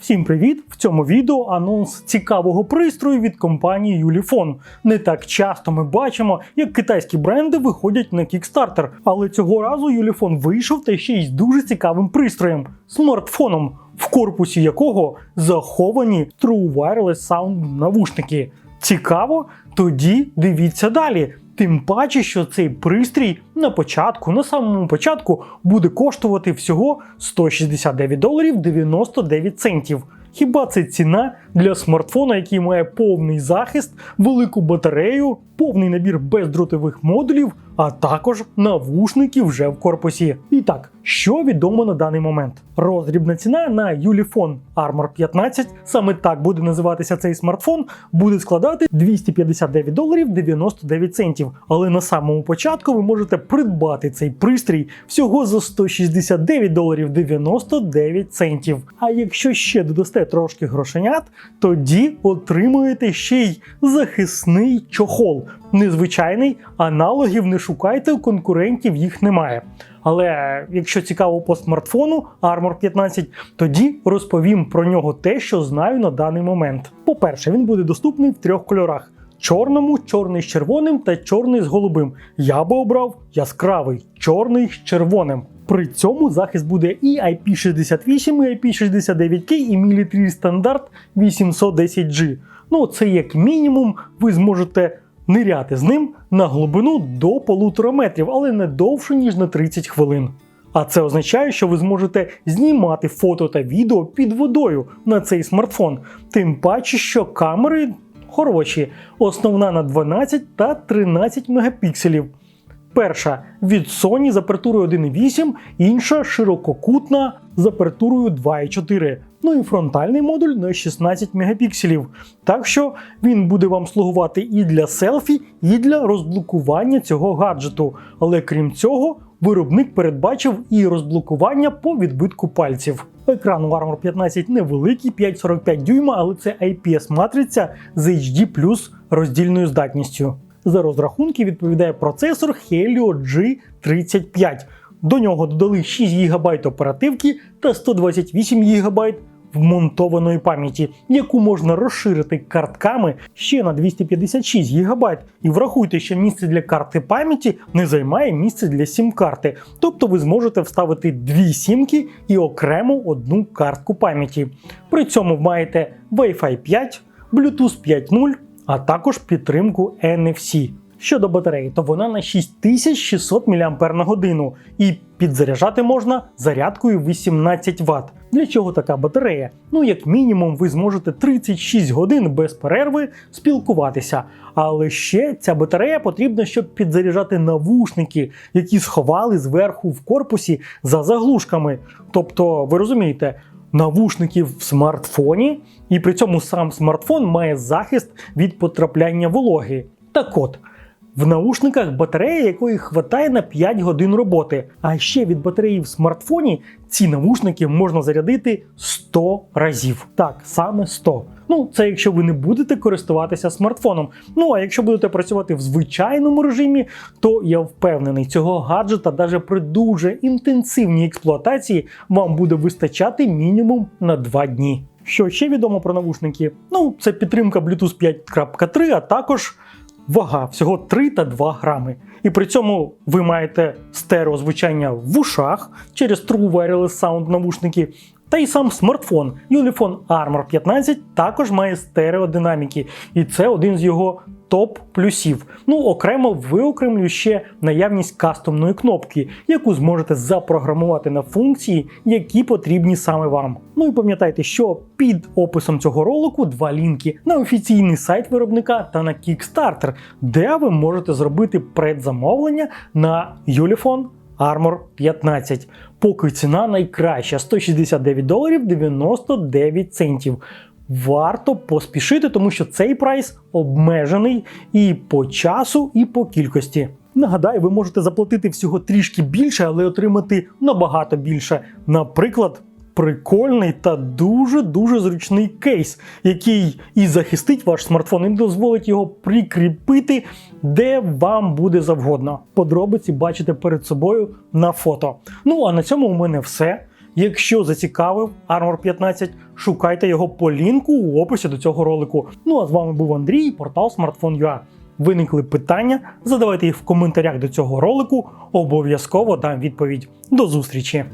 Всім привіт! В цьому відео анонс цікавого пристрою від компанії Ulefone. Не так часто ми бачимо, як китайські бренди виходять на Kickstarter, але цього разу Ulefone вийшов та ще й з дуже цікавим пристроєм смартфоном, в корпусі якого заховані True Wireless Sound навушники. Цікаво? Тоді дивіться далі. Тим паче, що цей пристрій на початку, на самому початку, буде коштувати всього 169 доларів 99 центів. Хіба це ціна для смартфона, який має повний захист, велику батарею, повний набір бездротових модулів, а також навушники вже в корпусі. І так, що відомо на даний момент? Роздрібна ціна на Ulefone Armor 15, саме так буде називатися цей смартфон, буде складати 259 доларів 99 центів. Але на самому початку ви можете придбати цей пристрій всього за 169 доларів 99 центів. А якщо ще додасте трошки грошенят, тоді отримуєте ще й захисний чохол. Незвичайний, аналогів не шукайте, конкурентів їх немає. Але якщо цікаво по смартфону Armor 15, тоді розповім про нього те, що знаю на даний момент. По-перше, він буде доступний в трьох кольорах: чорному, чорний з червоним та чорний з голубим. Я би обрав яскравий чорний з червоним. При цьому захист буде і IP68, і IP69K, і Military стандарт 810G. Ну, це як мінімум, ви зможете ниряти з ним на глибину до полутора метрів, але не довше, ніж на 30 хвилин. А це означає, що ви зможете знімати фото та відео під водою на цей смартфон. Тим паче, що камери хороші, основна на 12 та 13 мегапікселів. Перша від Sony з апертурою 1.8, інша ширококутна з апертурою 2.4. Ну і фронтальний модуль на 16 мегапікселів. Так що він буде вам слугувати і для селфі, і для розблокування цього гаджету. Але крім цього, виробник передбачив і розблокування по відбитку пальців. Екран Armor 15 невеликий, 5,45 дюйма, але це IPS-матриця з HD плюс роздільною здатністю. За розрахунки відповідає процесор Helio G35. До нього додали 6 ГБ оперативки та 128 ГБ вмонтованої пам'яті, яку можна розширити картками ще на 256 ГБ. І врахуйте, що місце для карти пам'яті не займає місце для сім-карти. Тобто ви зможете вставити дві сімки і окремо одну картку пам'яті. При цьому маєте Wi-Fi 5, Bluetooth 5.0, а також підтримку NFC. Щодо батареї, то вона на 6600 мАч і підзаряджати можна зарядкою 18 Вт. Для чого така батарея? Ну, як мінімум, ви зможете 36 годин без перерви спілкуватися. Але ще ця батарея потрібна, щоб підзаряджати навушники, які сховали зверху в корпусі за заглушками. Тобто, ви розумієте, навушників в смартфоні, і при цьому сам смартфон має захист від потрапляння вологи. Так от. В наушниках батарея, якої хватає на 5 годин роботи. А ще від батареї в смартфоні ці навушники можна зарядити 100 разів. Так, саме 100. Ну, це якщо ви не будете користуватися смартфоном. Ну а якщо будете працювати в звичайному режимі, то я впевнений, цього гаджета навіть при дуже інтенсивній експлуатації вам буде вистачати мінімум на 2 дні. Що ще відомо про навушники? Ну, це підтримка Bluetooth 5.3, а також вага всього 3 та 2 грами. І при цьому ви маєте стереозвучання в ушах через True Wireless Sound навушники. Та й сам смартфон Ulefone Armor 15 також має стереодинаміки, і це один з його топ-плюсів. Ну, окремо виокремлю ще наявність кастомної кнопки, яку зможете запрограмувати на функції, які потрібні саме вам. Ну і пам'ятайте, що під описом цього ролику два лінки на офіційний сайт виробника та на Kickstarter, де ви можете зробити предзамовлення на Ulefone Armor 15. Поки ціна найкраща 169 доларів 99 центів. Варто поспішити, тому що цей прайс обмежений і по часу, і по кількості. Нагадаю, ви можете заплатити всього трішки більше, але отримати набагато більше. Наприклад, прикольний та дуже-дуже зручний кейс, який і захистить ваш смартфон, і дозволить його прикріпити де вам буде завгодно. Подробиці бачите перед собою на фото. Ну а на цьому у мене все. Якщо зацікавив Armor 15, шукайте його по лінку у описі до цього ролику. Ну а з вами був Андрій, портал Smartphone.ua. Виникли питання, задавайте їх в коментарях до цього ролику, обов'язково дам відповідь. До зустрічі!